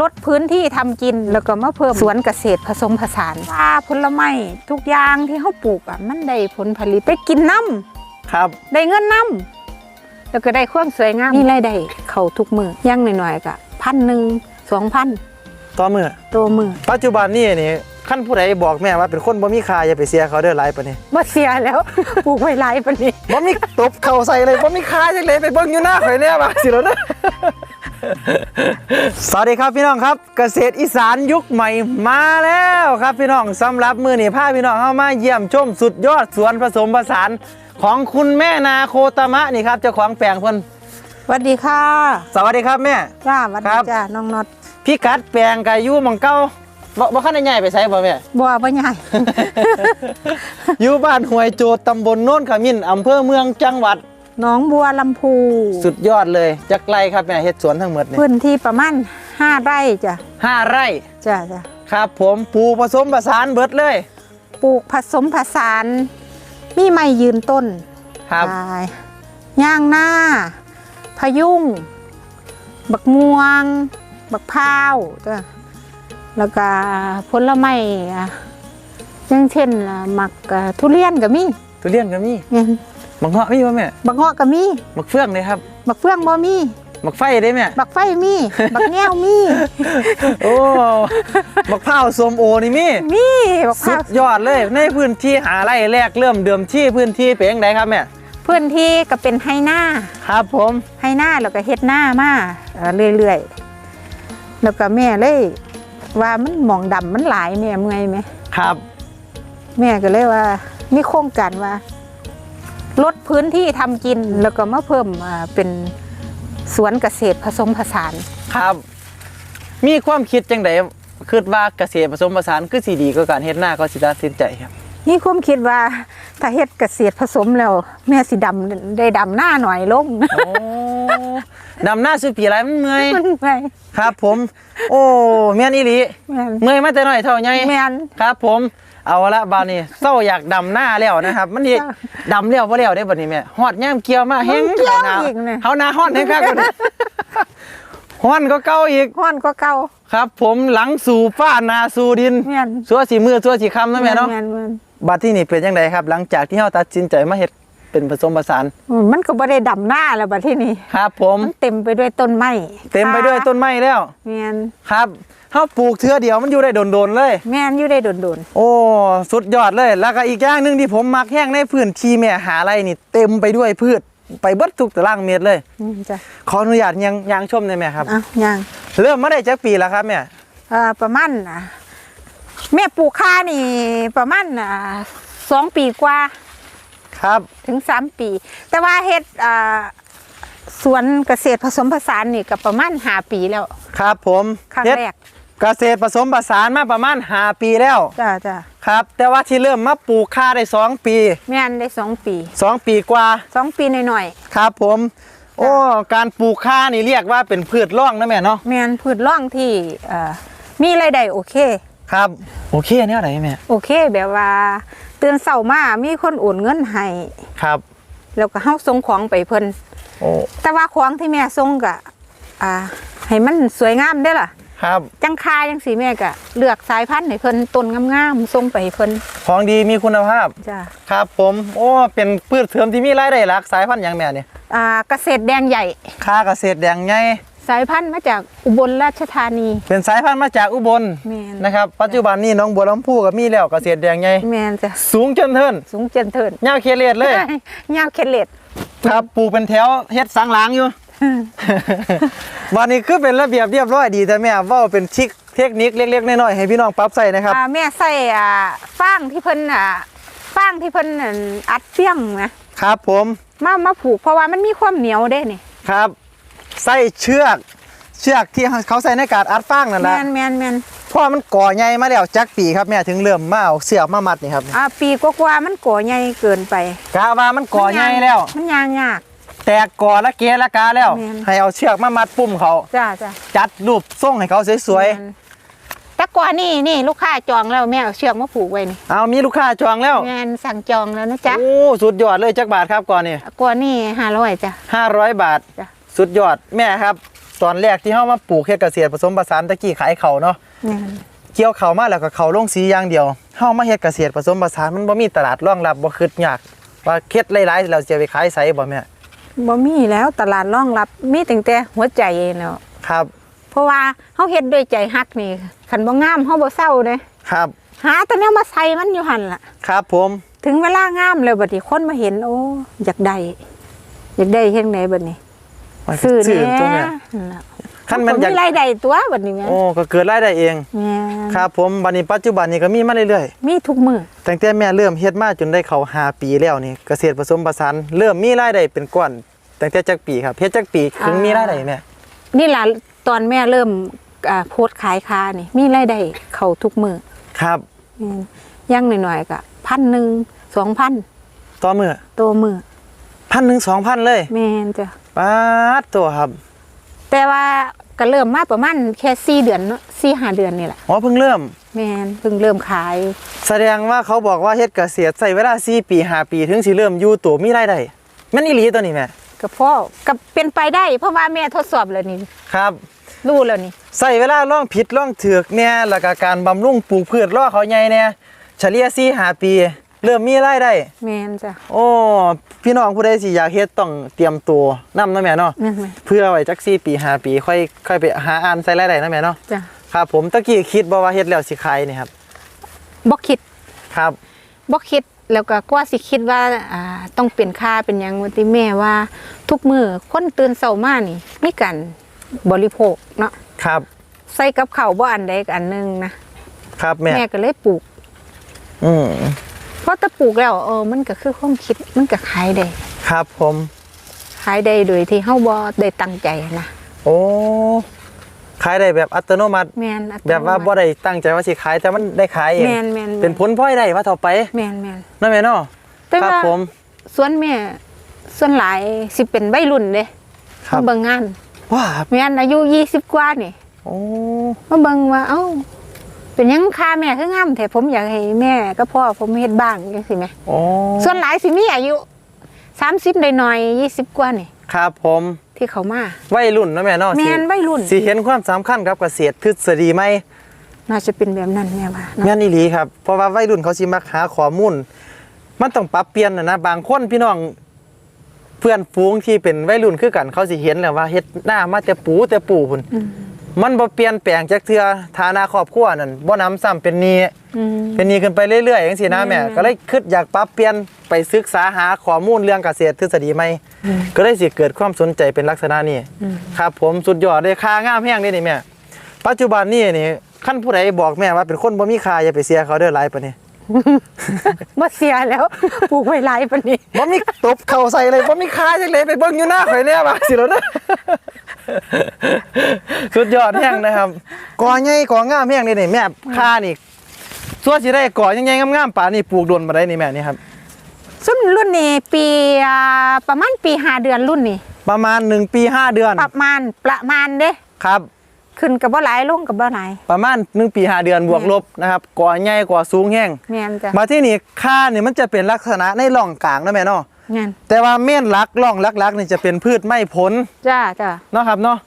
ลดพื้นที่ทำกินแล้วก็มาเพิ่มสวนเกษตรผสมผสานว่าผลไม้ทุกอย่างที่เขาปลูกอะมันได้ผลผลิตไปกินน้ำครับ ได้เงินน้ำแล้วก็ได้ความสวยงามนี่รายได้เขาทุกมือย่างหน่อยๆก็พันหนึ่งสองพันต่อมือตัวมือปัจจุบันนี่นี่ขั้นผู้ใดบอกแม่ว่าเป็นคนบ่มีค่าอย่าไปเสียเขาเด้อหลายปานนี้บ่เสียแล้วปลูกไว้หลายปานนี้บ่มีตบเข่าใส่เลยบ่มีค่าจังเลยไปเบิ่งอยู่หน้าข่อยแน่บาดสิแล้วนะ สวัสดีครับพี่น้องครับ เกษตรอีสานยุคใหม่มาแล้วครับพี่น้องสำหรับมื้อนี้พาพี่น้องเข้ามาเยี่ยมชมสุดยอดสวนผสมผสานของคุณแม่นาโคตามะนี่ครับเจ้าของแปลงเพิ่นสวัสดีค่ะ สวัสดีครับแม่จ้าสวัสคดีรับจ้าน้องน็อตพี่กัดแปลงกาอยู่หมองเก่าบ่บ่คันได้ใหญ่ไปไสบ่แม่บัวบ่ใหญ่อยู่บ้านห้วยโจดตำบลโน่นขมิ้นอำเภอเมืองจังหวัด หน้องบัวลำพูสุดยอดเลยจักไรครับแม่เฮ็ดสวนทั้งหมดนี่พื้นที่ประมาณ5ไร่จ้ะห้าไร่จ้าจ้ะครับ ผมปลูกผสมผสานเบิดเลย ปลูกผสมผสาน มีไม้ยืนต้นครับอ่าย่างหน้า พะยุงบักม่วง บักพร้าวจ้ะแล้วก็ผลไม้อะอย่างเช่นอะหมักอะทุเรียนก็มีทุเรียนก็มี เนี่ยมักเงาะมีบ่แม่บักเงาะก็มีมักเฟืองเลยครับบักเฟืองบ่มีมักไฟได้แม่บักไฟมีบักแง้วมี โอ้มักพร้าวส้มโอนี่มีมีบักพสุร้าวดยอดเลยในพื้นที่หาไร่แรกเริ่มเดิมที่พื้นที่เป็นจังไดครับแม่พื้นที่ก็เป็นไฮหน้าครับผมไฮหน้าแล้วก็เฮ็ดหน้ามาเอ่อเรื่อยๆแล้วก็แม่เลยว่ามันหมองดำมันหลายแม่เมื่อยไหมครับ แม่ก็เลยว่ามีโครงการว่า ลดพื้นที่ทำกินแล้วก็มาเพิ่มอ่าเป็นสวนเกษตรผสมผสาน ครับ มีความคิดจังไดคิดว่าเกษตรผสมผสานคือสิดีกว่าการเฮ็ดหน้าก็สิตัดสินใจครับ นี่ความคิดว่าถ้าเฮ็ดเกษตรผสมแล้ว แม่สิดำได้ดำหน้าหน่อยลงโอ้ดำหน้าสุดปีไรมันเมื่อยมันไงครับ ผม โอ้แม่นอีหลีแม่น เมื่อยมาแต่น้อยเท่าไงแม่น ครับ ผม เอาละบานนี้เศร้าอยากดำหน้าแล้วนะครับ มันนี่จ้ะดำแล้วบ่แล้วได้บัดนี้แม่ฮอดย่ามเกี่ยวมาแห้งมันเกี่ยวหนาอีกเนี่ยเฮาหน้าฮ้อนแห้งคักกว่านี้ฮ้อนก็เก่าอีกฮ้อนก็เก่าครับ ผมหลังสู่ฟ้าหนาสู่ดินแม่นสัวสีมือสัวสีคำนะแม่เนาะแม่นแม่นบัดที่นี่เป็นจังไดครับ หลังจากที่เฮาตัดสินใจมาเฮ็ดเป็นผสมผสานอืมมันก็บ่ได้ดำหน้าแล้วบัดที่นี่ครับ ผมมันเต็มไปด้วยต้นไม้เต็มไปด้วยต้นไม้แล้วแม่นครับ เฮาปลูกเทื่อเดียวมันอยู่ได้โดนๆเลย แม่นอยู่ได้โดนโอ้สุดยอดเลย แล้วก็อีกอย่างหนึ่งที่ผมมักแห้งในพื้นที่แม่หาไรนี่ เต็มไปด้วยพืชไปเบิดทุกตารางเมตรเลย ๆอืมจ้ะขออนุญาตยังยังชมได้ไหมครับ อะย่างเริ่มมาได้จักปีแล้วครับแม่เอ่อประมาณอะแม่ปลูกข้านี่ประมาณอะสองปีกว่าครับ ถึงสามปี แต่ว่าเฮ็ดอ่าสวนเกษตรผสมผสานนี่ก็ประมาณห้าปีแล้ว ครับผมครั้งเฮ็ดแรก เกษตรผสมผสานมาประมาณ5ปีแล้วจ้าจ้าครับ แต่ว่าที่เริ่มมาปลูกข้าได้2ปีแม่นได้สองปี2ปีกว่าสองปีหน่อยครับผม โอ้การปลูกข้านี่เรียกว่าเป็นพืชร่องนะแม่เนาะๆแม่นพืชร่องที่เอ่อมีรายได้โอเคครับโอเคเนี่ยอะไรแม่โอเคแบบว่าตื่นเช้ามามีคนโอนเงินให้ครับ แล้วก็เฮาส่งของไปเพิ่นโอ้แต่ว่าของที่แม่ส่งก็อ่าให้มันสวยงามได้อล่ะ ครับ จังคาจังสีแม่ก็เลือกสายพันธุ์ให้เพิ่นต้นงามๆส่งไปให้เพิ่นของดีมีคุณภาพ จ้าครับผม โอ้ เป็นพืชเถื่อมที่มีรายได้หลากสายพันธุ์อย่างแม่เนี่ยอ่าเกษตรแดงใหญ่ ค่าเกษตรแดงไงสายพันธุ์มาจากอุบลราชธานี เป็นสายพันธุ์มาจากอุบลแม่น นะครับ ปัจจุบันนี้น้องบัวลำพูก็มีแล้วเกษตรแดงไงแม่นจ้ะสูงจนเทินสูงเจนเทินยาวเคลียดเลย ยาวเคล็ดครับปลูกเป็นแถวเฮ็ดสังหลังอยู่ วันนี้คือเป็นระเบียบเรียบร้อยดีแต่แม่เว่าเป็นชิคเทคนิคเล็กๆน้อยๆให้พี่น้องปรับใส่นะครับอ่าแม่ใส่อ่าฟางที่เพิ่นอ่าฟางที่เพิ่นอั่นอัดเฟี้ยงนะครับผมมามาผูกเพราะว่ามันมีความเหนียวเด้นี่ครับใส่เชือกเชือกที่เขาใส่ในการอัดฟางนั่นแหแมละนแมนแมนเพราะมันก่อใหญ่มาแล้วจักปีครับแม่ถึงเริ่มมาเอาเสือกมามัดนี่ครับอ่าปีกว่าๆมันก่อใหญ่เกินไปกาว่ามันก่อใหญ่แล้ว มันยางยาก แตกก่อละเกละกาแล้ว แม่น ให้เอาเชือกมามัดปุ่มเขา จ้าจ้าจัดรูปทรงให้เขาสวยแม่นแต่ก่อนนี่นี่ลูกค้าจองแล้วแม่เอาเชือกมาผูกไว้นี่ๆ เอามีลูกค้าจองแล้ว งานสั่งจองแล้วนะจ๊ะโอ้ สุดยอดเลยจักบาทครับก่อนนี่ก่อนนี่ห้าร้อยจ้ะ500บาท จ้ะ สุดยอดแม่ครับ ตอนแรกที่เฮามาปลูกเฮ็ดเกษตรผสมผสานตะกี้ขายเขาวเนาะ แม่น เกี่ยวเขาวมาแล้วก็เขาวลงสีอย่างเดียวเฮามาเฮ็ดเกษตรผสมผสานมันบ่มีตลาดรองรับบ่คิดยากว่าเฮ็ดหลายๆแล้วจะไปขายไสบ่แม่ บ่มีแล้วตลาดรองรับมีตั้งแต่หัวใจแล้วครับ เพราะว่าเฮาเฮ็ดด้วยใจฮักนี่คันบ่งามเฮาบ่เศร้าเด้ครับ หาแต่แนวมาใส่มันอยู่หั่นล่ะ ครับผม ถึงเวลางามแล้วบัดนี้คนมาเห็นโอ้อยากได้อยากได้เฮ็ดไหนบัดนี้ซื้อซื้อแน่ตัวแม่นั่นล่ะคันมันอยากมีรายได้ตัวบัดนี้แม่โอ้ก็เกิดรายได้เองแม่นครับผมบัดนี้ปัจจุบันนี้ก็มีมาเรื่อยมีทุกมื้อๆตั้งแต่แม่เริ่มเฮ็ดมาจนได้เขาห้าปีแล้วนี่เกษตรผสมผสานเริ่มมีรายได้เป็นก้อน ตั้งแต่จักปีครับเฮ็ดจักปีถึงมีรายได้แม่นี่ล่ะตอนแม่เริ่มอ่าโพสต์ขายคานี่มีรายได้เข้าทุกมื้อครับแม่นอย่างน้อยๆก็พันหนึ่งสองพันต่อมื้อตัวมื้อพันหนึ่งสองพันเลยแม่นจ้ะป๊าดตัวครับ แต่ว่าก็เริ่มมาประมาณแค่สี่เดือนเนาะสี่ห้าเดือนนี่แหละอ๋อเพิ่งเริ่มแม่นเพิ่งเริ่มขาย แสดงว่าเขาบอกว่าเฮ็ดเกษตรใช้เวลา4ปี5ปี ถึงสิเริ่มอยู่ตัวมีรายได้แม่นอีหลีตัวนี้แม่ ก็พ่อก็เป็นไปได้ เพราะว่าแม่ทดสอบแล้วนี่ครับรู้แล้วนี่ใส่เวลาล่องผิดล่องถือกเนี่ยแล้วก็การบำรุงปลูกพืชรอเขาใหญ่เนี่ยเฉลี่ย4 5ปี เริ่มมีรายได้แม่นจ้ะโอ้พี่น้องผู้ใดสิอยากเฮ็ดต้องเตรียมตัวนำนะแม่เนาะแม่นไหมเพื่อไว้จัก4ปี5ปีค่อยค่อยไปหาอ่านใส่รายได้นะแม่เนาะจ้ะครับ ผมตะกี้คิดบ่ว่าเฮ็ดแล้วสิขายนี่ครับบ่คิดครับบ่คิด แล้วก็กว่าสิคิดว่าอ่าต้องเป็นค่าเป็นหยังว่าที่แม่ว่า ทุกมื้อคนตื่นเช้ามานี่มีการบริโภคเนาะครับ ใส่กับข้าวบ่อันใดก็อันหนึงนะครับแม่ แม่ก็เลยปลูก อืมเพราะถ้าปลูกแล้วเออมันก็คือความคิดมันก็ขายได้ครับผม ขายได้โดยที่เฮาบ่ได้ตั้งใจนะโอ้ ขายได้แบบอัตโนมัติ แม่นอัตโนมัติแบบว่าบ่ได้ตั้งใจว่าสิขายแต่มันได้ขายเองแม่นแม่นเป็นผลพลอยได้ว่าต่อไปแม่นแม่นนั่นแม่เนาะแต่ครับว่าผม ส่วนแม่ส่วนหลายสิเป็นวัยรุ่นเด้ครับ มาเบิ่งงานว้าครับแม่นอายุ20กว่านี่โอ้มาเบิ่งว่าเอ้าเป็นหยังค่าแม่คืองามแต่ผมอยากให้แม่ก็พ่อผมเฮ็ดบ้างจังซี่แหมโอ้ส่วนหลายสิมีอายุ30หน่อยๆ20กว่านี่ครับผม ที่เขามาวัยรุ่นเนาะแม่เนาะแม่สินวัยรุ่นสิเห็นความสำคัญกับเกษตรทฤษฎีไหมน่าจะเป็นแบบนั้นแม่ว่าเนาะแม่นอีหลีครับเพราะว่าวัยรุ่นเขาสิมักหาข้อมูลมันต้องปรับเปลี่ยนน่ะนะบางคนพี่น้องเพื่อนฝูงที่เป็นวัยรุ่นคือกันเขาสิเห็นแล้วว่าเฮ็ดหน้ามาแต่ปูแต่ปูพุ่นอื มมันบ่เปลี่ยนแปลงจากเทื่อฐานะครอบครัวนั่นบ่นำซ้ำเป็นหนี้อืมเป็นหนี้ขึ้นไปเรื่อยๆจังซี่นะแม่อืมก็เลยคิดอยากปรับเปลี่ยนไปศึกษาหาข้อมูลเรื่องเกษตรทฤษฎีใหม่อืมก็เลยสิเกิดความสนใจเป็นลักษณะนี้อืมครับผมสุดยอดเลยค่างามแห้งเด้นี่แม่ปัจจุบันนี้นี่ขั้นผู้ใดบอกแม่ว่าเป็นคนบ่มีค่าอย่าไปเสียเขาเด้อหลายปานนี้ บ่เสียแล้วปลูกไว้หลายปานนี้บ่มีตบเข่าใส่เลยบ่มีค่าจังเลยไปเบิ่งอยู่หน้าข่อยแน่ว่าสิแล้วเด้อสุดยอดแห้งนะครับก่อใหญ่ก่องามแห้งนี่นี่แม่ค่านี่ส่วนสิได้ก่อใหญ่ๆงามๆป่านนี่ปลูกโดนบ่ได้นี่แม่นี่ครับซุ่มรุ่นนี้ปีอ่าประมาณปีห้าเดือนรุ่นนี้ประมาณ1ปี5เดือน ประมาณประมาณเด้ครับ ขึ้นกับบ่หลายลงกับบ่หลายประมาณ1ปี5เดือนบวกลบนะครับก่อใหญ่กว่าสูงแห้งแม่นจ้ะมาที่นี่ค่านี่มันจะเป็นลักษณะในร่องกลางนะแม่เนาะแม่นแต่ว่าเม่นหลักร่องหลักๆนี่จะเป็นพืชไม้ผลจ้าจ้าเนาะครับเนาะ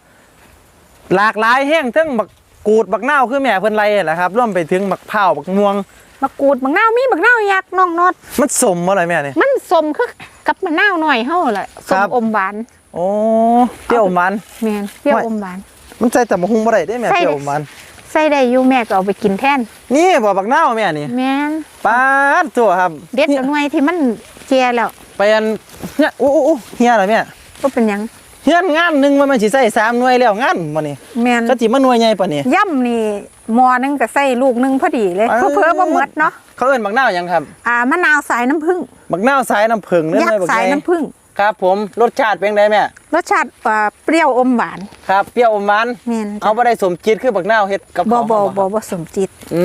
หลากหลายแห้งทั้งบักกูดบักนาวคือแม่เพิ่นไรแหละครับรวมไปถึงบักเผาวบักม่วงมะกรูดมะนาวมีมะนาวยักษ์น้องนอดมันสมอะไรแม่นี่มันสมคือกับมะนาวหน่อยเฮาแหละสครัมบอมหวานโอ้เปรี้ยวมันแม่นเปรี้ยวไม่อมหวาน มันใส่แต่มะฮุงบ่ได้ได้แม่ใส่เปได้รี้ยวมัน ใส่ได้อยู่แม่ก็เอาไปกินแทน นี่บ่บักนาวแม่นี่แม่นปาดตัวครับเด็ดเอาหน่วยที่มันเจียแล้วไปอันเนี่ยอู้อู้อู้เฮียอะไรแม่บ่เป็นหยังเฮียนงานหนึงมันมันสิใส่สามหน่วยแล้วงานบ่นี่แม่นก็สิมาหน่วยใหญ่ปานนี้ ย่ำนี่หมอนึงก็ใส่ลูกนึงพอดีเลยเพิ่อๆบ่หมดเนาะเขาเอิ้นบักนาวหยังครับ อ่ามะนาวสายน้ำผึ้งบักนาวสายน้ำผึ้งเด้อยักแม่ษ์บักสายใหญ่น้ำผึ้ง ครับผมรสชาติเป็นไงแม่รสชาติอ่าเปรี้ยวอมหวานครับเปรี้ยวอมหวานแม่นเอาบ่ได้สมจิตคือบักนาวเฮ็ดกับบ่เขาบ่เขาบ่บ่สมจิตอื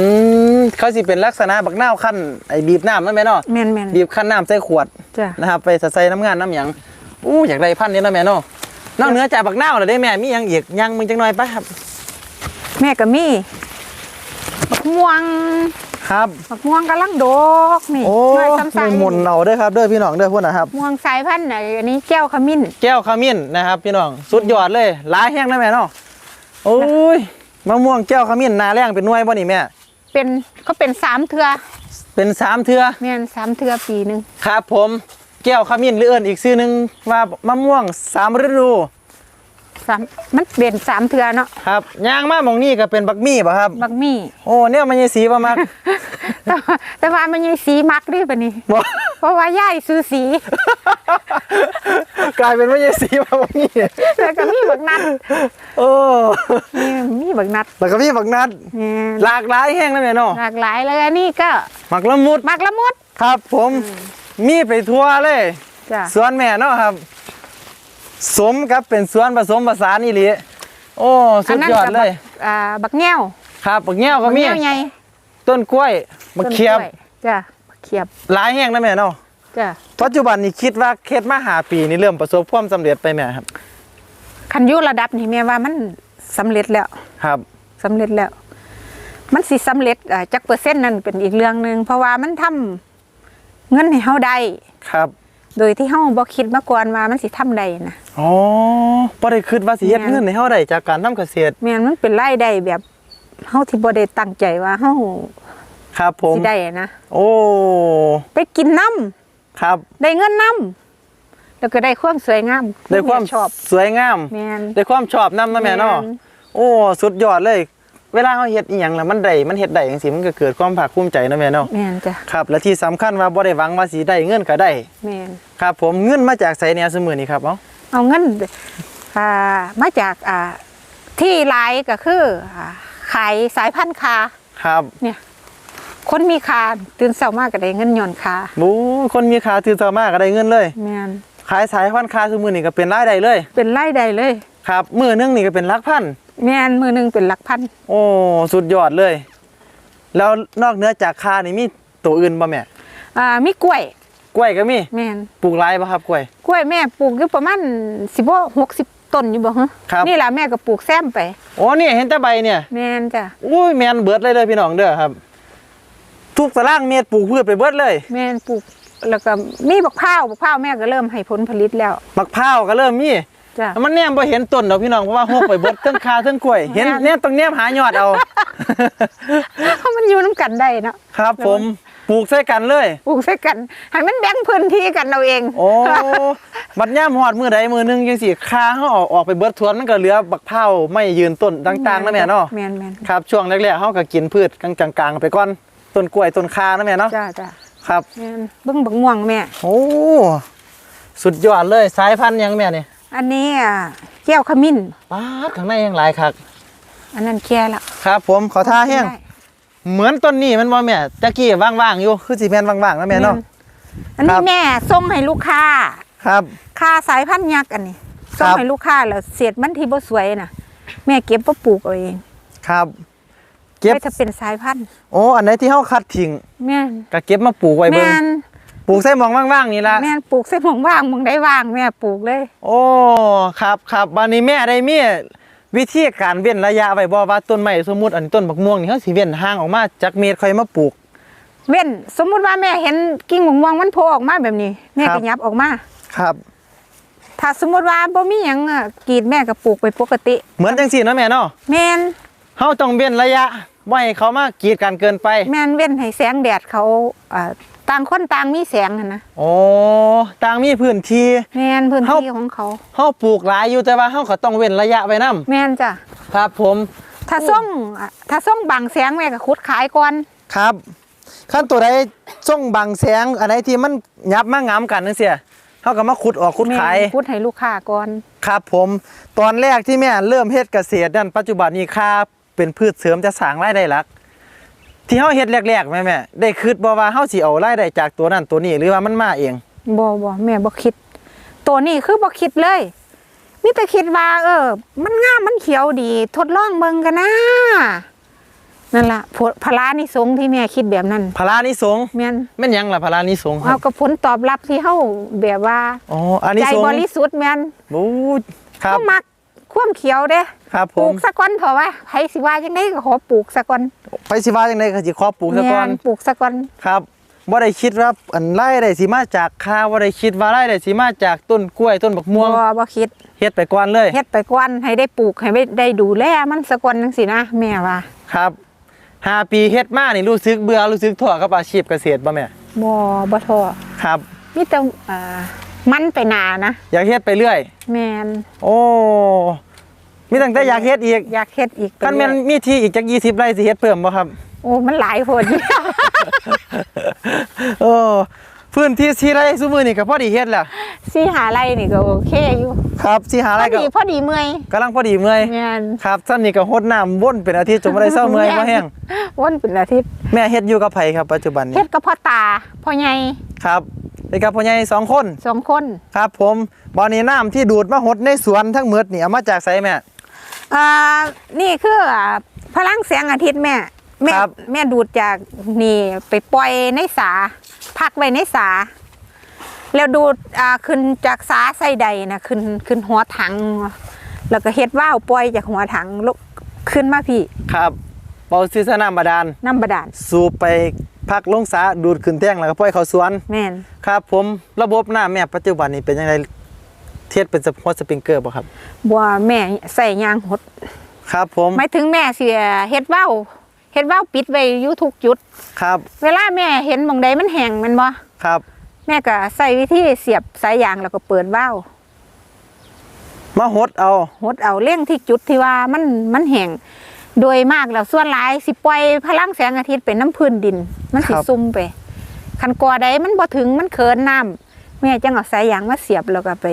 มเขาสิเป็นลักษณะบักนาวขั้นไอ้บีบน้ำนั่นแม่เนาะแม่นแม่นบีบขั้นน้ำใส่ขวดจ้ะนะครับไปใส่น้ำงานน้ำหยังอู้อยากได้พันธุ์นี้นะแม่เนาะนอกเหนือจากบักนาวแล้วได้แม่มีหยังอีกหยังมึงจังหน่อยไปครับ แม่ก็มีบักม่วง ครับบักม่วงกำลังดกนี่โอ้หน่วยซ้ำไม่ๆหมุนเอาเด้อครับเด้อพี่น้องเด้อพุ่นนะครับม่วงสายพันธุ์ไหนอันนี้แก้วขมิ้น แก้วขมิ้นนะครับพี่น้องสุดยอดเลยหลายแห้งนะแม่เนาะโอ้ยมะม่วงแก้วขมิ้นนาแรงเป็นหน่วยบ่นี่แม่เป็นก็เป็นสามเทือเป็นสามเทือแม่นสามเทือปีหนึ่งครับผมแก้วขมิ้นหรือเอิ้นอีกชื่อหนึงว่ามะม่วงสามฤดู สามมันเป็นสามเทือเนาะครับย่างมาหมองนี่ก็เป็นบักมี่ป่ะครับ บักมี่ โอ้เนี่ยมันยังสีประมากแต่ว่าแต่ว่ามันยังสีมักด้วยปะนี่บอกเพราะว่าย่ายซื้อสี กลายเป็นมันยังสีมาบักมี่แล้วก็มีบักนัดโอ้นี่มีบักนัดแล้วก็พี่บักนัดแม่นหลากหลายแห้งนะแม่เนาะหลากหลายเลยอันนี้ก็หมักละมุดมักละมุด ครับ ผมมีไปทั่วเลยจ้ะสวนแม่เนาะครับ สมกับเป็นสวนผสมผสานอีหลีโอ้สุดยอดเลยบักอ่าบักแง้วครับบักแง้วก็บักมีแง้วใหญ่ต้นกล้วยบักเขียบต้นกล้วยจ้ะบักเขียบหลายแห้งนะแม่เนาะจ้ะปัจจุบันนี้คิดว่าเคสมาหาปีนี่เริ่มประสบความสำเร็จไปแม่ครับคันอยุระดับนี่แม่ว่ามันสำเร็จแล้วครับสำเร็จแล้ว มันสิสำเร็จอ่าจักเปอร์เซ็นต์นั่นเป็นอีกเรื่องหนึ่งเพราะว่ามันทำเงินให้เฮาได้ครับ โดยที่เฮาบ่คิดมาก่อนว่ามันสิทำได้นะอ๋อบ่ได้คิดว่าสิเฮ็ดแม่นเงินให้เฮาได้จากการทำเกษตรแม่นมันเป็นรายได้แบบเฮาที่บ่ได้ตั้งใจว่าเฮาครับผมสิได้นะ โอ้ ไปกินน้ครับำได้เงินน้ำแล้วก็ได้ความสวยงาม ได้ความชอบ สวยงามแม่นได้ความชอบนำนะแม่เนาะแม่นโอ้ สุดยอดเลย เวลาเฮาเฮ็ดอีหยังแล้วมันได้มันเฮ็ดได้จังซี่มันก็เกิดความภาคภูมิใจนะแม่เนาะแม่นจ้ะครับและที่สำคัญว่าบ่ได้หวังว่าสิได้เงินก็ได้แม่นครับ ผมเงินมาจากไสแนวซุมื้อนี้ครับเอ้าเอาเงินอ่ามาจากอ่าที่หลายก็คืออ่าขายสายพันธุ์คาครับเนี่ยคนมีคาตื่นเช้ามาก็ได้เงินหย่อนคาบูคนมีค่าถือเท่ามากก็ได้เงินเลยแม่นขายสายพันธุ์ค้าซุมื้อนี้ก็เป็นรายได้เลย เป็นรายได้เลย ครับมื้อหนึงนี่ก็เป็นหลักพัน แม่นมือหนึงเป็นหลักพันโอ้สุดยอดเลย แล้วนอกเหนือจากคานี่มีตัวอื่นบ่แม่อ่ามีกล้วยกล้วยก็มีแม่นปลูกหลายบ่ครับกล้วย กล้วยแม่ปลูกอยู่ประมาณสิบ่หกสิบต้นอยู่บ่ฮะครับ นี่ล่ะแม่ก็ปลูกแซมไป โอ้นี่เห็นแต่ใบเนี่ยแม่นจ้ะอุ้ยแมนเบิดเลยเด้อพี่น้องเด้อครับ ทุกตารางเมตรปลูกพืชไปเบิดเลยแม่นปลูกแล้วก็มีบักพร้าวบักพร้าวแม่ก็เริ่มให้ผลผลิตแล้ว มักพร้าวก็เริ่มมี จ้ะ มันแนมบ่เห็นต้นดอกพี่น้องเพราะว่าหกไปเบิดเทั้งคาเทั้งกล้วย เห็นแม่นแนมต้องแนมหายอดเอาเพราะมันอยู่น้ำกันได้เนาะครับ ผมปลูกใส่กันเลย ปลูกใส่กันให้มันแบ่งพื้นที่กันเอาเอง โอ้บัดย่ามฮอดมือใดมือหนึงจังซี่คาเฮาออกออกไปเบิดทวนมันก็เหลือบักพร้าวไม่ยืนต้นต่างๆนะแม่เนาะแม่นแม่นครับช่วงแรกๆเฮาก็กินพืชกลางๆไปก่อนต้นกล้วยต้นคานะแม่เนาะจ้าจ้าครับแม่นเบิ่งบักม่วงแม่ โอ้สุดยอดเลยสายพันธุ์หยังแม่นี่ อันนี้อะแก้วขมิ้นป๊าดข้างในยังหลายคักอันนั้นแก่ละครับ ผมขอท่าแห้งได้เหมือนต้นนี้แมันบ่แม่ตะกี้ว่างๆอยู่คือสิแม่นว่างๆนะแม่เนาะ อันครันี้บ แม่ส่งให้ลูกค้า ครับ ค่าสายพันธุ์ยักษ์อันนี้ครับส่งให้ลูกค้าแล้วเศษมันที่บ่สวยน่ะ แม่เก็บมาปลูกเอาเองครับ เก็บไว้ถ้าเป็นสายพันธุ์โอ้อันไหนที่เฮาคัดทิ้งแม่นก็เก็บมาปลูกไว้เบิ่งแม่น ปลูกใส่หมองว่างๆนี่ล่ะแม่นปลูกใส่หมองว่างหมองได้ว่างแม่ปลูกเลย โอ้ครับครับบัดนี้แม่ได้มีวิธีการเว้นระยะไว้บ่ว่าต้นไม้สมมุติอันนี้ต้นบักม่วงนี่เฮาสิเว้นห่างออกมาจักเมตรค่อยมาปลูก เว้นสมมุติว่าแม่เห็นกิ่งมะม่วงมันโผล่ออกมาแบบนี้ แม่ครัก็บยับออกมาครับ ถ้าสมมุติว่าบ่มีหยังอะกรีดแม่ก็ปลูกไปปกติ เหมือนจังซี่เนาะแม่เนาะแม่นเฮาต้องเว้นระยะบ่ให้เขามากีดกันเกินไป แม่นเว้นให้แสงแดดเขาอ่า ต่างคนต่างมีแสงหั่นนะโอ้ต่างมีพื้นที่ แม่นพื้นเฮาที่ของเขา เฮาปลูกหลายอยู่แต่ว่าเฮาก็ต้องเว้นระยะไว้นํแม่นจ้ะครับผมถ้าส่งอะถ้าส่งบังแสงแม่ก็ขุดขายก่อนครับ ขั้นตัวใดส่งบังแสงอันไหนที่มันยับมางามกันจังซี่เฮาก็มาขุดออกขุดแม่นขาย ขุดให้ลูกค้าก่อน ครับผมตอนแรกที่แม่เริ่มเฮ็ดเกษตรนั่นปัจจุบันนี้ค่าเป็นพืชเสริมจะสร้างรายได้หลัก ที่เฮาเฮ็ดแรกๆแม่แม่ได้คิดบ่ว่าเฮาสิเอารายได้จากตัวนั้นตัวนี้หรือว่ามันมาเองบ่บ่แม่บ่คิด ตัวนี้คือบ่คิดเลย มีแต่คิดว่า เออ มันงามมันเขียวดี ทดลองเบิ่งกันนะนั่นล่ะผลพลานิสงส์ที่แม่คิดแบบนั้นพลานิสงส์แม่นแม่นหยังล่ะพลานิสงส์คเอารับกับผลตอบรับที่เฮาแบบว่าอ๋ออันนี้ใจสงบส์ริสุทธิ์แม่นบู๊ครับเฮามักความเขียวเด้ ครับผปลูมกสักวันเถอะวะไผสิว่าจังไดก็ขอปลูกสักวันไปสิว่าจังไดก็สิขอปลูกซะก่อน แม่ปลูกสักวันครับบ่ได้คิดว่าอันไร่ได้สิมาจากข้าวบ่ได้คิดว่าไร่ได้สิมาจากต้นกล้วยต้นบักม่วงบ่บ่คิดเฮ็ดไปก่อนเลยเฮ็ดไปก่อนให้ได้ปลูกให้ได้ดูแลมันสักวันจังสินะแม่ว่าครับห้าปีเฮ็ดมานี่รู้สึกเบื่อรู้สึกท้อกับอาชีพเกษตรบ่แม่บ่บ่ท้อครับ มีแต่อ่ามันไปหนานะอยากเฮ็ดไปเรื่อย แม่นโอ้ มีตั้งแต่อยากเฮ็ดอีกอยากเฮ็ดอีกไปคันแม่นเรื่อยมีที่อีกจัก20ไร่สิเฮ็ดเพิ่มบ่ครับ โอ้มันหลายคนโอ้พื้นที่ที่ไร่ซุมื้อนี่ก็พอดีเฮ็ดแล้วสิหาไรนี่ก็โอเคอยู่ ครับสิหาพไร่อก็ดีพอดีเมื่อยกำลังพอดีเมื่อยแม่นครับท่านนี่ก็หดน้ำวนเป็นอาทิตย์จนบ่ได้เศร้าเมื่อยบ่แห้งวันเป็นอาทิตย์แม่เฮ็ดอยู่กับไผครับปัจจุบันนี้เฮ็ดกับพ่อตาพ่อใหญ่ครับเฮ็ดกับพ่อใหญ่สองคนสองคน ครับ ผมบ่อนี้น้ำที่ดูดมาหดในสวนทั้งหมดนี่เอามาจากไสแม่ อ่านี่คืออ่าพลังแสงอาทิตย์แม่ แม่ ครับ แม่ดูดจากนี่ไปปล่อยในสา พักไว้ในสา แล้วดูดอ่าขึ้นจากสาใส่ใดนะขึ้นขึ้นหัวถัง แล้วก็เฮ็ดว่าวปล่อยจากหัวถังลุกขึ้นมาพี่ครับเป่าซีสน้ำบาดาลน้ำบาดาลสูบไปพักลงสาดูดขึ้นแท่งแล้วก็ปล่อยเข้าสวน แม่นครับผมระบบน้ำแม่ปัจจุบันนี้เป็นยังไง เทียบเป็นสปอร์ตสปริงเกอร์บ่ครับบัวแม่ใส่ยางหด ครับผมหมายถึงแม่เสียเฮ็ดว่าวเฮ็ดว่าวปิดไว้อยู่ทุกจุด ครับ เวลาแม่เห็นหมองใดมันแห้งแมันบ่ครับ แม่ก็ใส่วิธีเสียบสายยางแล้วก็เปิดว่าวมาหดเอาหดเอาเร่งที่จุดที่ว่ามันมันแห้งโดยมากแล้วส่วนหลายสิปล่อยพลังแสงอาทิตย์เป็นน้ำพื้นดิน มันสิซุ่มไปคันกอใดมันบ่ถึงมันเคินน้ำแม่จังเอาสายยางมาเสียบแล้วก็ไป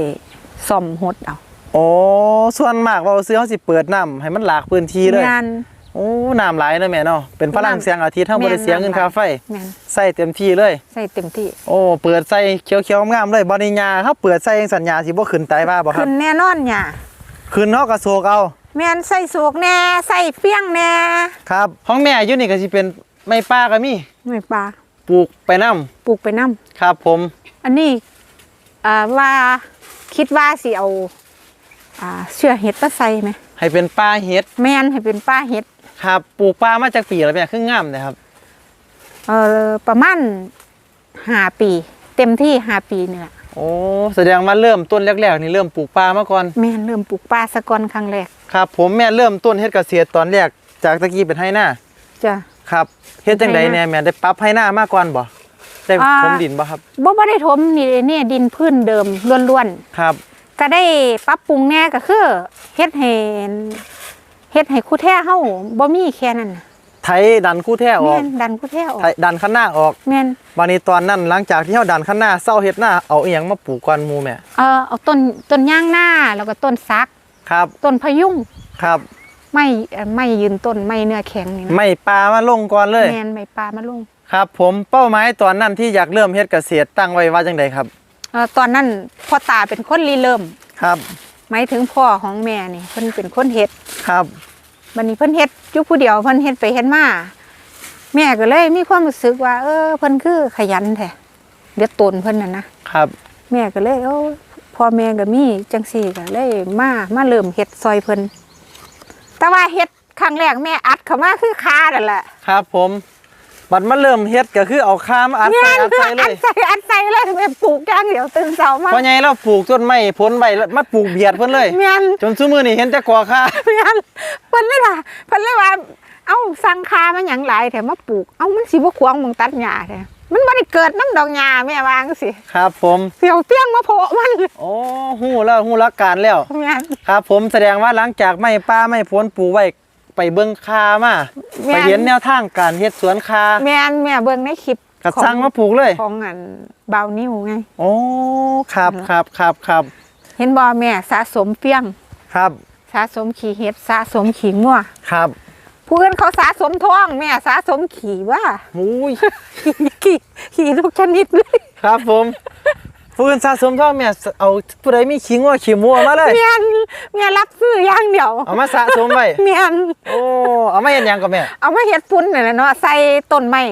ซ่อมหดเอาโอ้ส่วนมากว่าซื้อเขาสิเปิดน้ำให้มันหลากพื้นที่เลยงานโอ้น้ำไหลายเนาะแม่เนาะเป็นพลังน้ำแสงอาทิตย์เท่าแม่บ่นได้เสียเงินน้ำไหลค่าไฟแม่น ใส่เต็มที่เลย ใส่เต็มที่โอ้เปิดใส่เขียวๆงามเลยบ่ได้ยาเขาเปิดใส่เองสัญญาสิบ่ขึ้นไตว่าบ่ครัขึ้บนแน่นอนเนี่ยขึ้นเฮาก็โศกเอาแม่นใส่สูกแน่ใส่เฟี้ยงแน่ครับของแม่อยู่นี่ก็สิเป็นไม้ป่าก็มีไม่ปลาปลูกไปน้ำปลูกไปน้ครับผมำอันนี้อ่าว่า คิดว่าสิเอาอ่าเชื่อเห็ดมาใส่ไหมให้เป็นป่าเฮ็ดแม่นให้เป็นป้าเห็ดครับปลูกป่ามาจากปีแล้วแม่คืองามนะครับเอ่อประมาณห้าปี เต็มที่ห้าปีนี่แหละโอ้แสดงว่าเริ่มต้นแรกๆนี่เริ่มปลูกป่ามาก่อนแม่นเริ่มปลูกปลาสะกอนครั้งแรกครับ ผมแม่เริ่มต้นเฮ็ดเกษตรตอนแรกจากตะกี้เป็นให้หน้าจ้ะครับเฮ็ดจังไดให้หน้าแน่แม่ได้ปรับให้หน้ามาก่อนบ่ ได้อ่าถมดินบ่ครับบ่บ่ได้ถมนี่เนี่ยดินพื้นเดิมล้วนครับๆก็ได้ปรับปรุงแน่ก็คือเฮ็ดให้เฮ็ดให้คู่แท้เฮาบ่มีแค่นั้นน่ะไถดันคู่แท้ออแม่กนดันคู่แท้ออกไถดันข้างหน้าออกแม่นวันนี้ตอนนั้นหลังจากที่เฮาดันข้างหน้าเศร้าเฮ็ดหน้าเอาอีหยังมาปลูกก่อนหมู่แม่เออเอาต้นต้นย่างหน้าแล้วก็ต้นซักครับต้นพะยุงครับไม่เอ่อไม่ยืนต้นไม่เนื้อแข็งนี่นะไม่ปลามาลงก่อนเลยแมนไม่ปลามาลง ครับผมเป้าหมายตอนนั้นที่อยากเริ่มเฮ็ดเกษตรตั้งไว้ว่าจังไดครับเอ่อตอนนั้นพ่อตาเป็นคนรีเริ่ม ครับหมายถึงพ่อของแม่นี่เพิ่นเป็นคนเฮ็ดครับ บัดนี้เพิ่นเฮ็ดอยู่ผู้เดียวเพิ่นเฮ็ดไปเฮ็ดมาแม่ก็เลยมีความรู้สึกว่า เออเพิ่นคือขยันแท้เดือดตนเพิ่นน่ะนะครับ แม่ก็เลยเอ้าพ่อแม่ก็มีจังซี่ก็เลยมามาเริ่มเฮ็ดซอยเพิ่นแต่ว่าเฮ็ดครั้งแรกแม่อัดเข้ามาคือคานั่นแหละครับผม บัดมาเริ่มเฮ็ดก็คือเอาคามาอัดใส่อัดใส่เลยอัดใส่อัดใส่เลยแม่ปลูกอย่างเดียวตื่นเช้ามาพอใหญ่เราปลูกต้นไม้ผลใบแล้วมาปลูกเบียดเพิ่นเลยแม่นจนซุมื้อนี้เห็นแต่กอคาแม่นเพิ่นเลยว่าเพิ่นเลยว่าเอ้าสั่งคามันหยังหลายแถมมาปลูกเอ้ามันสิบ่ขวางหมองตัดหญ้าแท้มันบ่ได้เกิดน้ำดอกหญ้าแม่วาจังสิครับ ผมเสียวเปี้ยงมาโผล่มันโอ้ฮู้แล้วฮู้หลักการแล้วแม่นครับผมแสดงว่าหลังจากไม้ป้าไม้ผลปลูกไว้ ไปเบิ่งคามาแม่นไปเห็นแนวทางการเฮ็ดสวนคาแม่นแม่เบิ่งในคลิปก็สั่งมาปลูกเลย ของอันบาวนิวไง โอ้ครับครับครับครับเห็นบ่แม่สะสมเปี้ยง ครับสะสมขี้เห็ดสะสมขี้งัวครับผู้อื่นเขาสะสมทองแม่สะสมขี้ว่า อุ้ย ขี้ขี้ทุกชนิดเลย ครับผม ฟื้นสะสมท่องแม่เอาผู้ใดมีขิงว่าขี้มัวมาเลยเมียนเมียรับซื้ออย่างเดียว เอามาสะสมไว้เมียนโอ้เอามาเฮ็ดหยังกับแม่ เอามาเฮ็ดฟุ้นน่นน่ะเนาะใส่ต้นไม้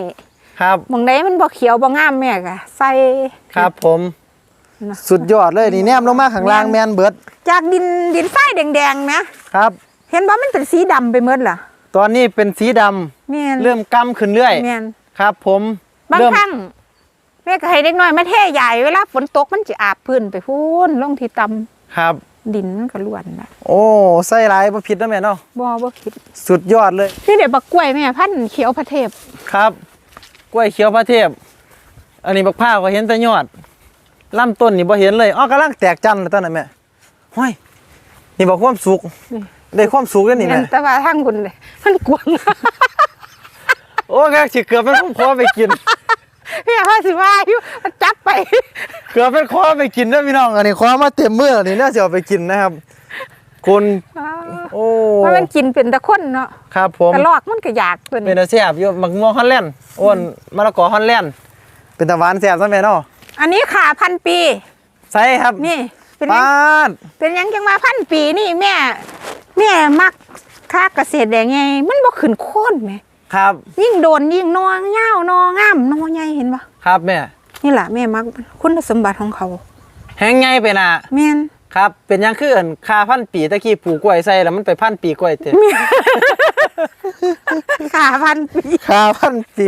ครับหมองใดมันบ่เขียวบ่งามแม่ก็ใส่ครับผมนะสุดยอดเลยนี่แนมลงมาข้างล่างแมนเบิด จากดินดินทรายแดงๆแหมครับ เห็นว่ามันเป็นสีดำไปหมดล่ะตอนนี้เป็นสีดำแม่นเริ่มกำขึ้นเรื่อยแม่นครับผมบางเริ่มครั้ง แม่ก็ให้เด็กน้อยมาเทใหญ่เวลาฝนตกมันจะอาบพื้นไปพูนลงที่ตำครับดินมันก็ล้วนน่ะโอ้ใส่หลายบ่ผิดนะแม่เนาะบ่บ่คิดสุดยอดเลยนี่เดี๋ยวบักกล้วยแม่พันธุ์เขียวพระเทพครับ กล้วยเขียวพระเทพ อันนี้บักพร้าวก็เห็นแต่ยอดลำต้นนี่บ่เห็นเลยอ๋อกำลังแตกจันทร์เลยตอนนั้นแม่ห้ยนี่บอกความสุขได้ความสุขแล้วนี่แม่แม่นแต่ว่าทางคุณเลยมันกวาง โอ้แกสิเกือบเป็นคอไปกิน แม่ว่าสิว่าอยู่มันจับไป เกือบเป็นคอไปกินนะพี่น้อง อันนี้คอมาเต็มมือแล้วนี่น่าจะเอาไปกินนะครับ คุณ โอ้ว่ามันกินเป็นตะคนเนาะ ครับผมกระลอกมันก็อยากตัวเป็นี้นตาแซ่บอยู่มักม่วงฮอลแลนด์อ้วนมะละกอฮอลแลนด์เป็นตะหวานแซ่บซะแม่เนาะอันนี้ขาพันปีใส่ครับ นี่ เป็นหปยังาดเป็นหยังจังว่าพันปีนี่แม่ แม่มักค่าเกษตรแดงไง มันบ่ขึ้นโค่นแหม ครับ ยิ่งโดนยิ่งนองเงานองามนอใหญ่เห็นปะครับแม่ นี่แหละแม่มักคุณสมบัติของเขา แห้งไงไปน่ะแม่นครับ เป็นหยังคือเอิ้นคาพันปีตะกี้ปลูกกล้วยใส่แล้วมันไปพันปีกล้วยเต็มขาพันปีคาพันปี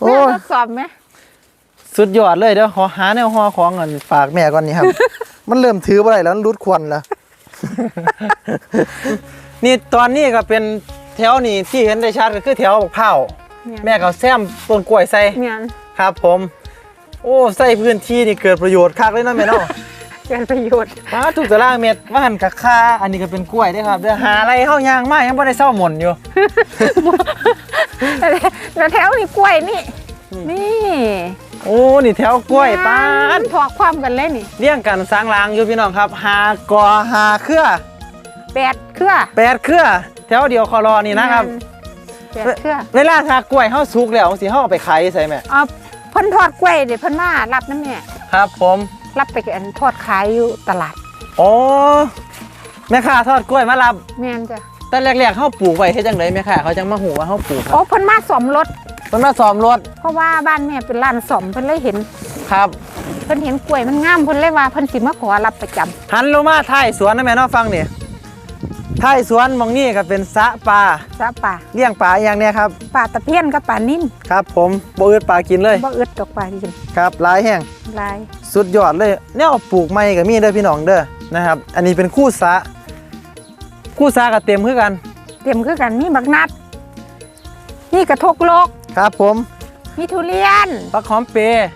โอ้แม่ทดสอบไหมสุดยอดเลยเดี๋ยวขอหาแนวห่อของเงินฝากแม่ก่อนนี่ครับ มันเริ่มถือบ่ได้แล้วมันรุดควันแล้ว นี่ตอนนี้ก็เป็น แถวนี่ที่เห็นได้ชัดก็คือแถวบักเผาวแม่ก็แซมต้นกล้วยใส่แม่นครับผม โอ้ใส่พื้นที่นี่เกิดประโยชน์คักเลยนะแม่เนาะเป็นประโยชน์มาถูกตารางเม็ดว่าหันกับค่าอันนี้ก็เป็นกล้วยเด้อครับเดี๋ยวหาอะไรเข้ายางมายังบ่ได้เศร้าหม่นอยู่แล้วแถวนี้กล้วยนี่นี่ โอ้นี่แถวกล้วยป้าดถอกความกันเลยนี่เลี้ยงกันสร้างรางอยู่พี่น้องครับหากอหาเครือแปดเครือแปดเครือ แถวเดียวคอรอนี่นะครับ แปดเครือเวลาทากล้วยเฮาสุกแล้วสิเฮาเอาไปขายใส่แม่เอาเพิ่นทอดกล้วยเดี๋ยวเพิ่นมารับน้ำแม่ครับผมรับไปอันทอดขายอยู่ตลาดโอ้แม่ค้าทอดกล้วยมารับแม่นจ้ะแต่แรกๆเฮาปลูกไว้เฮ็ดจังไดแม่ค้าเขาจังมาหูว่าเฮาปลูกคโอ้รับเพิ่นมาสมรถเพิ่นมาซ้อมรถเพราะว่าบ้านแม่เป็นร้านสมเพิ่นเลยเห็น ครับเพิ่นเห็นกล้วยมันงามเพิ่นเลยว่าเพิ่นสิมาขอรับประจำหันลงมาท้ายสวนนะแม่เนาะฟังนี่ ท้ายสวนหมองนี่ก็เป็นสระปลาซะป่าเลี้ยงปลาอย่างเนี้ยครับ ป่าตะเพียนกับป่านิ่มครับ ผมบ่อึดปลากินเลยบ่อึดดอกป่ากินครับหลายแห้งหลายสุดยอดเลยแนวปลูกไม้ก็มีเด้อพี่น้องเด้อนะครับ อันนี้เป็นคู่สระคู่สระก็เต็มคือกันเตรียมคือกันมีบักนัดนี่กระทกโลกครับ ผมมีทุเรียนบักหอมเปรย์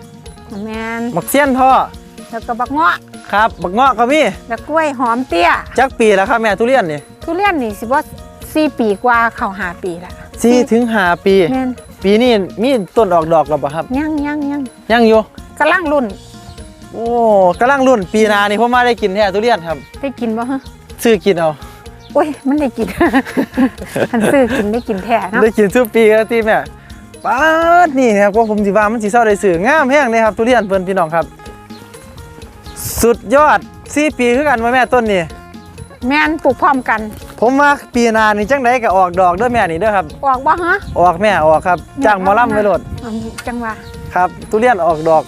แม่นบักเสี้ยนท่อแล้วก็บักเงาะ ครับบักเงาะก็มีแล้วกล้วยหอมเตี้ย จักปีแล้วครับแม่ทุเรียนนี่ทุเรียนนี่สิบ่สี่ปีกว่าเข้าหาปีละสี่ถึงห้าปี แม่นปีนี้มีต้นออกดอกแล้วบ่ครับ ยังยังยังยังอยู่กำลังรุ่นโอ้กำลังรุ่นปีหนานี่ผมมาได้กินแท้ทุเรียนครับ ได้กินบ่ฮะซื้อกินเอา โอ้ยมันได้กิน อันซื้อกินได้กินแท้เนาะได้กินทุกปีครับที่แม่ป้าดนี่ครับว่าผมสิว่ามันสิเศร้าได้สื่องามแห้งเลยครับทุเรียนเพิ่นพี่น้องครับ สุดยอดสี่ปีคือกันว่าแม่ต้นนี่แม่นปลูกพร้อมกัน ผมว่าปีหนานี่จังไดก็ออกดอกเด้อแม่นี่เด้อครับ ออกบ่ฮะออกแม่ออกครับจ้างหมอลำไปโหลดอันนี้จังว่าครับ ทุเรียนออกดอก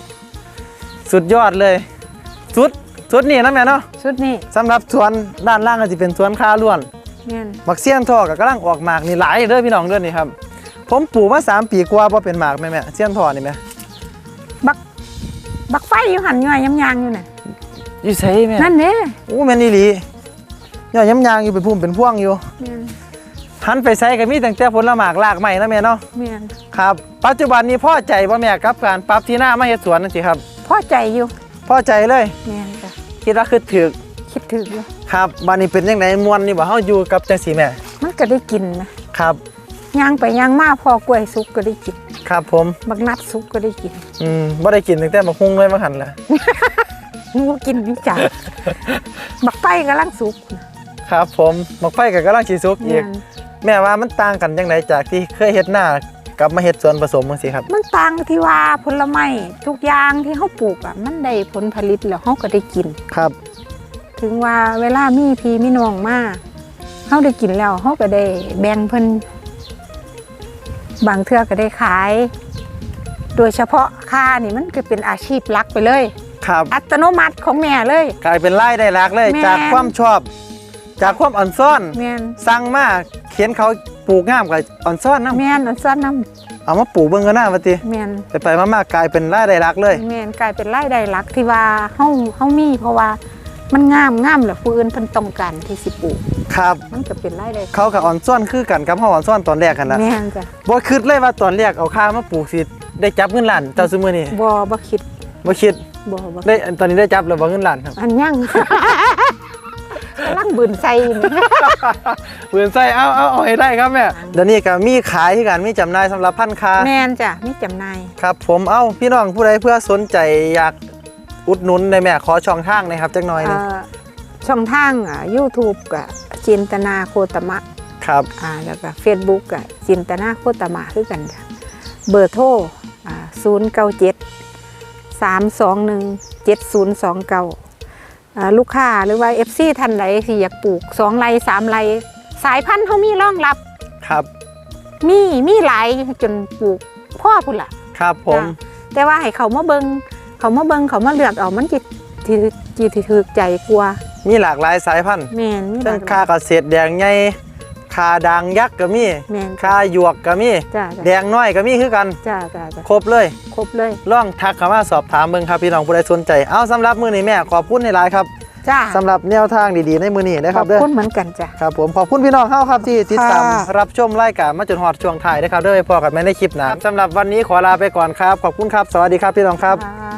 สุดยอดเลย สุดสุดนี่นะแม่เนาะชุดนี้สำหรับสวนด้านล่างก็จะเป็นสวนคาล้วน แม่นมักเสี้ยนทอก็กำลังออกหมากนี่หลายเด้อพี่น้องเด้อนี่ครับ ผมปลูกมาสามปีกว่าพอเป็นหมากแม่แม่เสี้ยนทอนี่แม่บักบักไฟอยู่หันย่อยยำยางอยู่น่ะ อยู่ใช่แม่นั่นเด้โอ้แม่นอีหลีย่อยย้ำยางอยู่เป็นพุ่มเป็นพ่วงอยู่แม่นหันไปใส่ก็มีตั้งแต่ผลหมากลากไม้นะแม่เนาะแม่นครับปัจจุบันนี้พ่อใจบ่แม่กับการปรับที่หน้ามาเฮ็ดสวนนั่นสิครับพอใจอยู่พ่อใจเลยแม่นจ้ะคิดว่าคือถึกคิดถึงอยู่ครับบัดนี้เป็นจังไดม่วนนี่บ่เฮาอยู่กับจังซี่แม่มันก็ได้กินนะครับย่างไปย่างมาพอกล้วยสุกก็ได้กินครับผมบักนัดสุกก็ได้กินอืมบ่ได้กินตั้งแต่บักฮุงเลยมาหันแหละ งูกินวิจารบักไฟกำลังสุกนะครับ ผมบักไฟก็กำลังสิสุกอีแม่กนแม่ว่ามันต่างกันจังไดจากที่เคยเฮ็ดหน้ากับมาเฮ็ดสวนผสมจังซี่ครับ มันต่างที่ว่าผลไม้ทุกอย่างที่เขาปลูกอะมันได้ผลผลิตแล้วเขาก็ได้กินครับ ถึงว่าเวลามีพี่มีน้องมาเขาได้กินแล้วเขาก็ได้แบ่งเพิ่นบางเทื่อก็ได้ขาย โดยเฉพาะค่านี่มันก็เป็นอาชีพหลักไปเลย ครับอัตโนมัติของแม่เลย กลายเป็นรายได้หลักเลย แม่น จากความชอบ จากความอ่อนซ่อน แม่นสั่งมาเขียนเขาปลูกงามกับอ่อนซ่อนนะแม่นอันซ่อนน้เอามาปลูกเบิ่งกันหน้าปฏิำแม่นไปไปๆมากๆกลายเป็นรายได้หลักเลย แม่นกลายเป็นรายได้หลักที่ว่าเฮาเฮามีเพราะว่ามันงามงามแหละผู้อื่นเพิ่นต้องการที่สิปลูกครับ มันก็เป็นรายได้เขากับอ่อนซ่อนคือกันกับเฮาอ่อนซ่อนตอนแรกกันละแม่นจ้ะบ่คิดเลยว่าตอนแรกเอาค่ามาปลูกสิได้จับเงินล้านเจ้าซุมื้อนี้บ่บ่คิดบ่คิด บ่บ่ได้ตอนนี้ได้จับแล้วบ่เงินล้านครับอันยังกำลังบืนใส่นี่เปืนใส่เอาเอาเอาให้ได้ครับแม่เดี๋ยวนี้ก็มีขายที่กันมีจำหน่ายสำหรับพันค้าแม่นจ้ะมีจำหน่ายครับ ผมเอ้าพี่น้องผู้ใดเพื่อสนใจอยากอุดหนุนในแม่ขอช่องทางหนะครับจักหน่อยหนึงเอ่อช่องทางอะ YouTube กับจินตนาโคตมะครับอ่าแล้วก็ Facebook กับจินตนาโคตมะคือกันจ้ะเบอร์โทรอ่า097 321 7029อ่า ลูกค้าหรือว่า FC ท่านใดที่อยากปลูก 2ไร่3ไร่สายพันธุ์เขามีรองรับครับมีมีหลายจนปลูกพ่อพุ่นล่ะ ครับผมจ้ะแต่ว่าให้เขามาเบิงเขามาเบิงเขามาเลือกเอามันจิตที่จิตที่ถือใจกลัว มีหลากหลายสายพันธุ์แม่นมีหทั้ลางกหคาลายเกษตรแดงใหญ่ คาด่างยักษ์ก็มีแม่นคาหยวกก็มีจ้าแดงน้อยก็มีคือกัน จ้าจ้าจ้าครบเลย ครบเลยลองทักเข้ามาสอบถามเบิ่งครับพี่น้องผู้ใดสนใจ เอาสำหรับมื้อนี้แม่ขอบคุณในหลายๆครับจ้าสำหรับแนวทางดีๆในมื้อนี้นะขคอรับบเด้อคุณเหมือนกันจ้ะครับผมขอบคุณพี่น้องเฮาครับที่ติดตามค่ะ รับชมรายการมาจนฮอดช่วงท้ายนะครับเด้อพอกันแม่ในคลิปหน้าสำหรับวันนี้ขอลาไปก่อนครับ ขอบคุณครับ สวัสดีครับพี่น้องครับอ่า